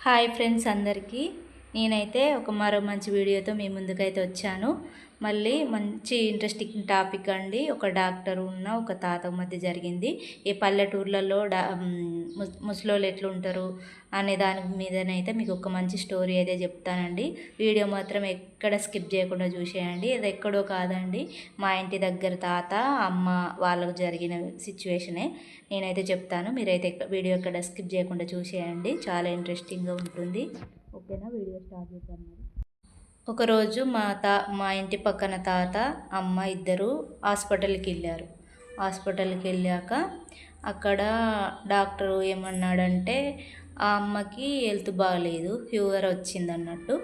Hi friends అందరికీ. నేనైతే ఒక మరో మంచి వీడియోతో మీ ముందుకైతే వచ్చాను. మళ్ళీ మంచి ఇంట్రెస్టింగ్ టాపిక్ అండి. ఒక డాక్టర్ ఉన్న ఒక తాత మధ్య జరిగింది. ఈ పల్లెటూర్లలో డా ముసలోళ్ళు ఎట్లుంటారు అనే దాని మీదనైతే మీకు ఒక మంచి స్టోరీ అయితే చెప్తానండి. వీడియో మాత్రం ఎక్కడ స్కిప్ చేయకుండా చూసేయండి. అది ఎక్కడో కాదండి. మా ఇంటి దగ్గర తాత అమ్మ వాళ్ళకు జరిగిన సిచ్యువేషనే నేనైతే చెప్తాను. మీరైతే వీడియో ఎక్కడ స్కిప్ చేయకుండా చూసేయండి. చాలా ఇంట్రెస్టింగ్గా ఉంటుంది. ఓకేనా? వీడియో స్టార్ట్ చేద్దాం మరి. ఒకరోజు మా తా మా ఇంటి పక్కన తాత అమ్మ ఇద్దరు హాస్పిటల్కి వెళ్ళారు హాస్పిటల్కి వెళ్ళాక అక్కడ డాక్టర్ ఏమన్నాడంటే ఆ అమ్మకి హెల్త్ బాగలేదు ఫీవర్ వచ్చింది అన్నట్టు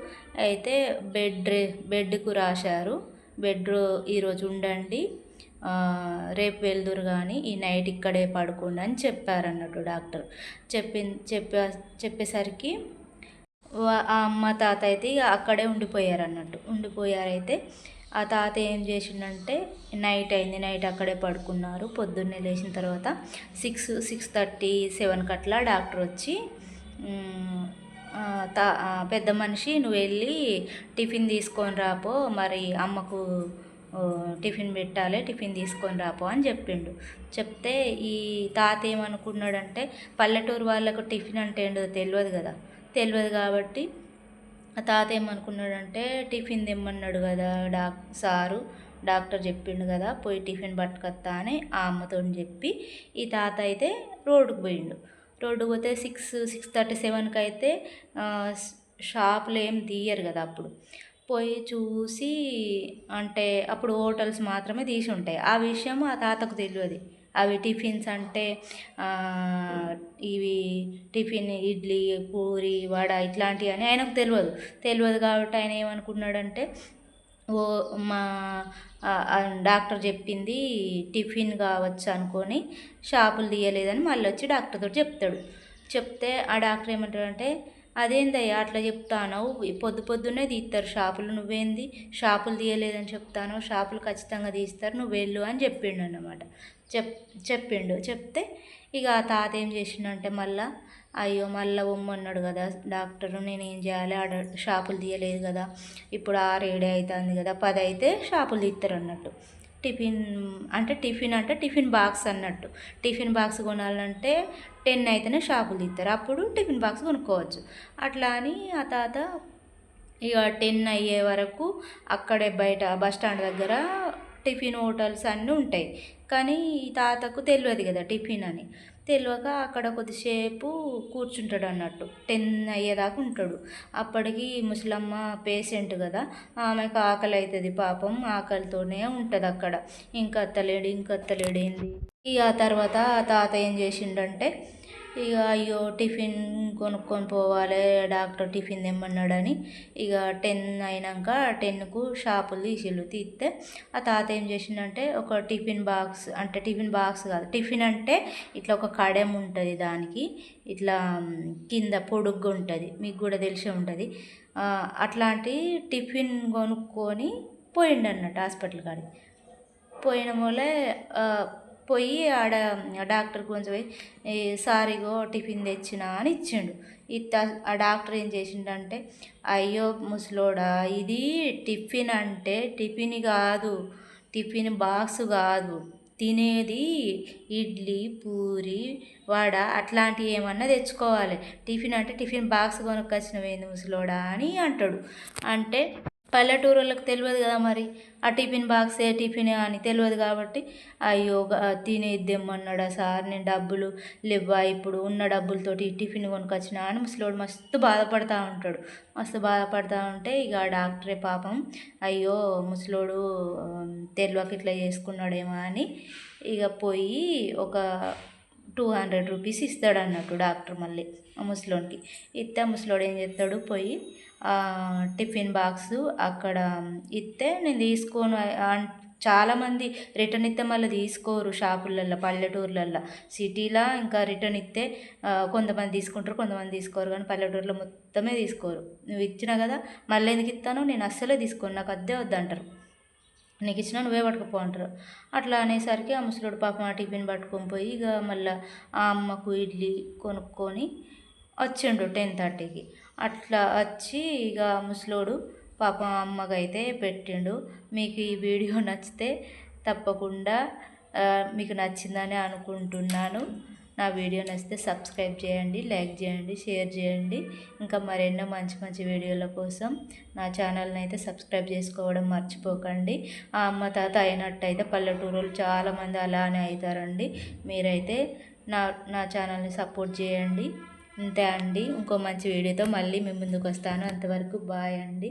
అయితే బెడ్ బెడ్కు రాశారు. బెడ్ ఈరోజు ఉండండి రేపు వెళ్దురు కానీ ఈ నైట్ ఇక్కడే పడుకోండి అని చెప్పారన్నట్టు డాక్టర్. చెప్పి చెప్పే చెప్పేసరికి ఆ అమ్మ తాత అయితే ఇక అక్కడే ఉండిపోయారు అన్నట్టు ఉండిపోయారైతే ఆ తాత ఏం చేసిండంటే నైట్ అయింది నైట్ అక్కడే పడుకున్నారు. పొద్దున్నే లేచిన తర్వాత సిక్స్ సిక్స్ థర్టీ సెవెన్కి అట్లా డాక్టర్ వచ్చి తా పెద్ద మనిషి నువ్వు వెళ్ళి టిఫిన్ తీసుకొని రాపో మరి అమ్మకు టిఫిన్ పెట్టాలి టిఫిన్ తీసుకొని రాపో అని చెప్పిండు. చెప్తే ఈ తాత ఏమనుకున్నాడంటే పల్లెటూరు వాళ్ళకు టిఫిన్ అంటే ఏంటో తెలియదు కదా. తెలియదు కాబట్టి. ఆ తాత ఏమనుకున్నాడంటే టిఫిన్ తెమ్మన్నాడు కదా డాక్ సారు డాక్టర్ చెప్పిండు కదా పోయి టిఫిన్ పట్టుకొస్తా అని ఆ అమ్మతో చెప్పి ఈ తాత అయితే రోడ్డుకు పోయిండు. రోడ్డుకు పోతే సిక్స్ సిక్స్ థర్టీ సెవెన్కి అయితే షాపులు ఏం తీయరు కదా అప్పుడు. పోయి చూసి అంటే అప్పుడు హోటల్స్ మాత్రమే తీసి ఉంటాయి. ఆ విషయం ఆ తాతకు తెలియదు అవి టిఫిన్స్ అంటే ఇవి టిఫిన్ ఇడ్లీ పూరి వడ ఇట్లాంటివి అని ఆయనకు తెలియదు తెలియదు కాబట్టి ఆయన ఏమనుకున్నాడంటే ఓ మా డాక్టర్ చెప్పింది టిఫిన్ కావచ్చు అనుకొని షాపులు తీయలేదని మళ్ళీ వచ్చి డాక్టర్తో చెప్తాడు. చెప్తే ఆ డాక్టర్ ఏమంటాడంటే అదేందయ్యా అట్లా చెప్తాను పొద్దు పొద్దున్నే తీస్తారు షాపులు. నువ్వేంది? షాపులు తీయలేదని చెప్తాను షాపులు ఖచ్చితంగా తీస్తారు. నువ్వు వెళ్ళు అని చెప్పిండు అన్నమాట చెప్ చెప్పిండు. చెప్తే ఇక ఆ తాత ఏం చేసిండంటే మళ్ళా అయ్యో మళ్ళీ ఉమ్మన్నాడు కదా డాక్టరు నేను ఏం చేయాలి? ఆడ షాపులు తీయలేదు కదా. ఇప్పుడు ఆరు ఏడు అవుతుంది కదా. పది అయితే షాపులు తీస్తారు అన్నట్టు టిఫిన్ అంటే టిఫిన్ అంటే టిఫిన్ బాక్స్ అన్నట్టు. టిఫిన్ బాక్స్ కొనాలంటే టెన్ అయితేనే షాపులు తీస్తారు అప్పుడు టిఫిన్ బాక్స్ కొనుక్కోవచ్చు. అట్లా అని ఆ తాత ఇక టెన్ అయ్యే వరకు అక్కడే బయట బస్ స్టాండ్ దగ్గర టిఫిన్ హోటల్స్ అన్నీ ఉంటాయి. కానీ ఈ తాతకు తెలియదు కదా టిఫిన్ అని. తెలియక అక్కడ కొద్దిసేపు కూర్చుంటాడు అన్నట్టు. టెన్ అయ్యేదాకా ఉంటాడు. అప్పటికి ముసలమ్మ పేషెంట్ కదా ఆమెకు ఆకలి అవుతుంది పాపం ఆకలితోనే ఉంటుంది అక్కడ. ఇంకా అత్తలేడు ఇంకా అత్తలేడు ఏంది? ఇక ఆ తర్వాత తాత ఏం చేసిండంటే ఇక అయ్యో టిఫిన్ కొనుక్కొని పోవాలి డాక్టర్ టిఫిన్ తెమ్మన్నాడని ఇక టెన్ అయినాక టెన్కు షాపులు తీసిళ్ళు. తీస్తే ఆ తాత ఏం చేసిండంటే ఒక టిఫిన్ బాక్స్ అంటే టిఫిన్ బాక్స్ కాదు టిఫిన్ అంటే ఇట్లా ఒక కడెం ఉంటుంది దానికి ఇట్లా కింద పొడుగ్గా ఉంటుంది మీకు కూడా తెలిసే ఉంటుంది. అట్లాంటి టిఫిన్ కొనుక్కొని పోయిండు అన్నట్టు హాస్పిటల్ కాడికి. పోయిన మూలే పోయి ఆడ డాక్టర్ కొంచెం పోయి సారిగో టిఫిన్ తెచ్చిన అని ఇచ్చిండు. ఇత్త ఆ డాక్టర్ ఏం చేసిండంటే అయ్యో ముసలోడా ఇది టిఫిన్ అంటే టిఫిన్ కాదు టిఫిన్ బాక్స్ కాదు. తినేది ఇడ్లీ పూరి వడ అట్లాంటివి ఏమన్నా తెచ్చుకోవాలి. టిఫిన్ అంటే టిఫిన్ బాక్స్ కొనుక్కొచ్చినవేంది ముసలోడా అని అంటాడు. అంటే పల్లెటూరులకు వాళ్ళకి తెలియదు కదా మరి. ఆ టిఫిన్ బాక్స్ ఏ టిఫిన్ అని తెలియదు కాబట్టి అయ్యో తినేద్దేమన్నాడు సార్. నేను డబ్బులు లేవా ఇప్పుడు? ఉన్న డబ్బులతోటి టిఫిన్ కొనుకొచ్చిన అని ముసలోడు మస్తు బాధపడతా ఉంటాడు. మస్తు బాధపడతా ఉంటే ఇక డాక్టరే పాపం అయ్యో ముసలోడు తెలియక ఇట్లా చేసుకున్నాడేమో అని ఇక పోయి ఒక టూ హండ్రెడ్ రూపీస్ ఇస్తాడు అన్నట్టు డాక్టర్ మళ్ళీ ఆ ముసలోనికి. ఇస్తే ముసలోడు ఏం చేస్తాడు? పోయి టిఫిన్ బాక్స్ అక్కడ ఇస్తే నేను తీసుకోను. చాలామంది రిటర్న్ ఇస్తే మళ్ళీ తీసుకోరు షాపులల్లో పల్లెటూర్లల్లో. సిటీలో ఇంకా రిటర్న్ ఇస్తే కొంతమంది తీసుకుంటారు కొంతమంది తీసుకోరు కానీ పల్లెటూరులో మొత్తమే తీసుకోరు. నువ్వు ఇచ్చినా కదా మళ్ళీ ఎందుకు ఇస్తాను? నేను అస్సలే తీసుకోను నాకు అద్దే వద్దంటారు. నీకు ఇచ్చినా నువ్వే పట్టుకుపో అంటారు. అట్లా అనేసరికి ఆ ముసలోడు పాపం ఆ టిఫిన్ పట్టుకొని పోయి ఇక మళ్ళీ ఆ అమ్మకు ఇడ్లీ కొనుక్కొని వచ్చిండు టెన్ థర్టీకి. అట్లా వచ్చి ఇక ముసలోడు పాపం అమ్మకైతే పెట్టిండు. మీకు ఈ వీడియో నచ్చితే తప్పకుండా మీకు నచ్చిందని అనుకుంటున్నాను. నా వీడియో నచ్చితే సబ్స్క్రైబ్ చేయండి లైక్ చేయండి షేర్ చేయండి. ఇంకా మరెన్నో మంచి మంచి వీడియోల కోసం నా ఛానల్ని అయితే సబ్స్క్రైబ్ చేసుకోవడం మర్చిపోకండి. ఆ అమ్మ తాత అయినట్టయితే పల్లెటూరులు చాలామంది అలానే అవుతారండి. మీరైతే నా నా ఛానల్ని సపోర్ట్ చేయండి. అంతే అండి. ఇంకో మంచి వీడియోతో మళ్ళీ మీ ముందుకు వస్తాను అంతవరకు బాయ్ అండి.